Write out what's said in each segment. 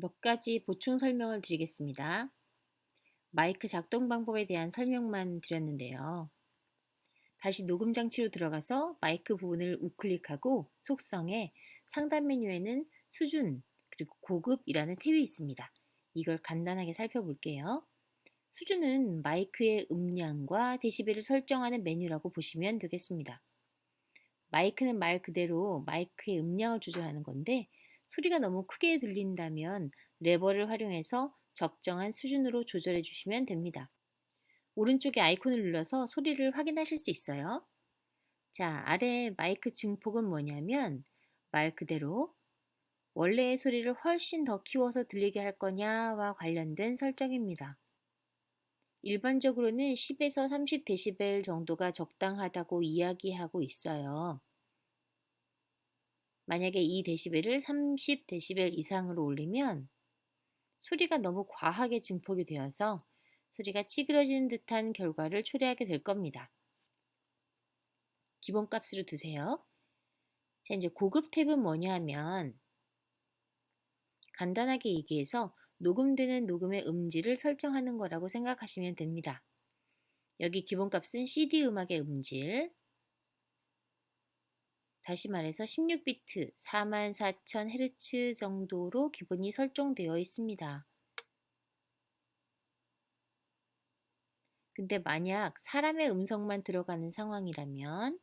몇 가지 보충 설명을 드리겠습니다. 마이크 작동 방법에 대한 설명만 드렸는데요. 다시 녹음 장치로 들어가서 마이크 부분을 우클릭하고 속성에 상단 메뉴에는 수준 그리고 고급이라는 탭이 있습니다. 이걸 간단하게 살펴볼게요. 수준은 마이크의 음량과 데시벨을 설정하는 메뉴라고 보시면 되겠습니다. 마이크는 말 그대로 마이크의 음량을 조절하는 건데 소리가 너무 크게 들린다면 레버를 활용해서 적정한 수준으로 조절해 주시면 됩니다. 오른쪽에 아이콘을 눌러서 소리를 확인하실 수 있어요. 자, 아래 마이크 증폭은 뭐냐면 말 그대로 원래의 소리를 훨씬 더 키워서 들리게 할 거냐와 관련된 설정입니다. 일반적으로는 10에서 30dB 정도가 적당하다고 이야기하고 있어요. 만약에 이 데시벨을 30dB 이상으로 올리면 소리가 너무 과하게 증폭이 되어서 소리가 찌그러지는 듯한 결과를 초래하게 될 겁니다. 기본값으로 두세요. 자, 이제 고급 탭은 뭐냐 하면 간단하게 얘기해서 녹음되는 녹음의 음질을 설정하는 거라고 생각하시면 됩니다. 여기 기본값은 CD 음악의 음질, 다시 말해서 16비트 44,000Hz 정도로 기본이 설정되어 있습니다. 근데 만약 사람의 음성만 들어가는 상황이라면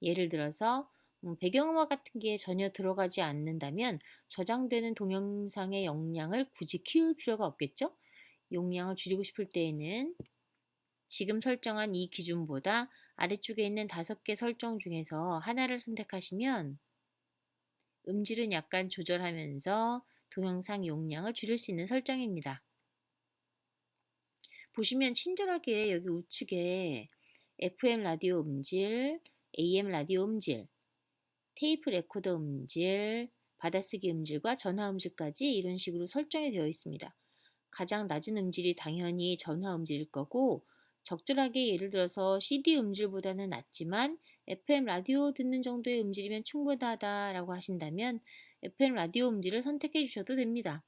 예를 들어서 음, 배경음악 같은 게 전혀 들어가지 않는다면 저장되는 동영상의 용량을 굳이 키울 필요가 없겠죠? 용량을 줄이고 싶을 때에는 지금 설정한 이 기준보다 아래쪽에 있는 다섯 개 설정 중에서 하나를 선택하시면 음질은 약간 조절하면서 동영상 용량을 줄일 수 있는 설정입니다. 보시면 친절하게 여기 우측에 FM 라디오 음질, AM 라디오 음질, 테이프 레코더 음질, 받아쓰기 음질과 전화 음질까지 이런 식으로 설정이 되어 있습니다. 가장 낮은 음질이 당연히 전화 음질일 거고 적절하게 예를 들어서 CD 음질보다는 낮지만 FM 라디오 듣는 정도의 음질이면 충분하다라고 하신다면 FM 라디오 음질을 선택해 주셔도 됩니다.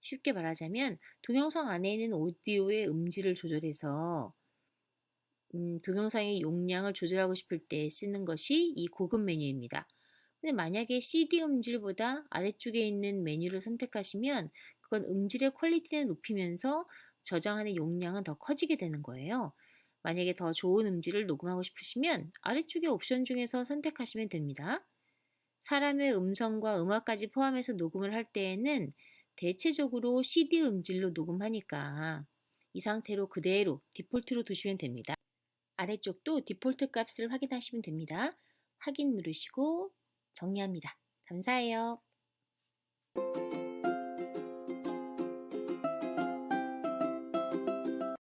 쉽게 말하자면 동영상 안에 있는 오디오의 음질을 조절해서 음, 동영상의 용량을 조절하고 싶을 때 쓰는 것이 이 고급 메뉴입니다. 근데 만약에 CD 음질보다 아래쪽에 있는 메뉴를 선택하시면 그건 음질의 퀄리티를 높이면서 저장하는 용량은 더 커지게 되는 거예요. 만약에 더 좋은 음질을 녹음하고 싶으시면 아래쪽의 옵션 중에서 선택하시면 됩니다. 사람의 음성과 음악까지 포함해서 녹음을 할 때에는 대체적으로 CD 음질로 녹음하니까 이 상태로 그대로 디폴트로 두시면 됩니다. 아래쪽도 디폴트 값을 확인하시면 됩니다. 확인 누르시고 정리합니다. 감사해요.